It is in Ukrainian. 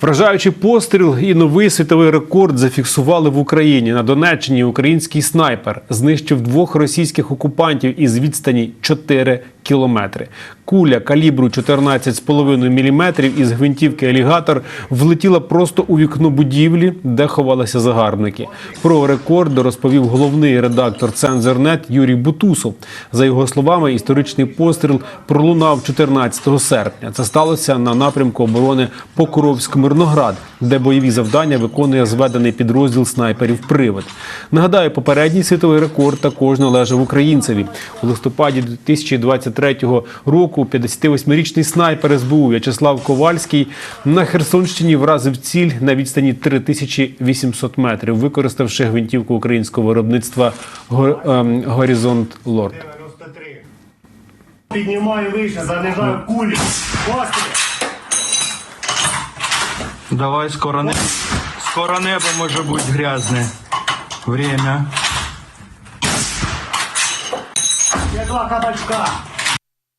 Вражаючий постріл і новий світовий рекорд зафіксували в Україні. На Донеччині український снайпер знищив двох російських окупантів із відстані 4 кілометри. Куля калібру 14,5 мм із гвинтівки алігатор влетіла просто у вікно будівлі, де ховалися загарбники. Про рекорд розповів головний редактор Цензорнет Юрій Бутусов. За його словами, історичний постріл пролунав 14 серпня. Це сталося на напрямку оборони Покровськ-Мирноград, де бойові завдання виконує зведений підрозділ снайперів Привид. Нагадаю, попередній світовий рекорд також належав українцеві. У листопаді 2023 року 58-річний снайпер СБУ В'ячеслав Ковальський на Херсонщині вразив ціль на відстані 3800 метрів, використавши гвинтівку українського виробництва «Го- ем, Горізонт Лорд. Піднімаю вище, заряджаю кулі. Давай, скоро, не... скоро небо може бути грязне. Время. Є два кабачка.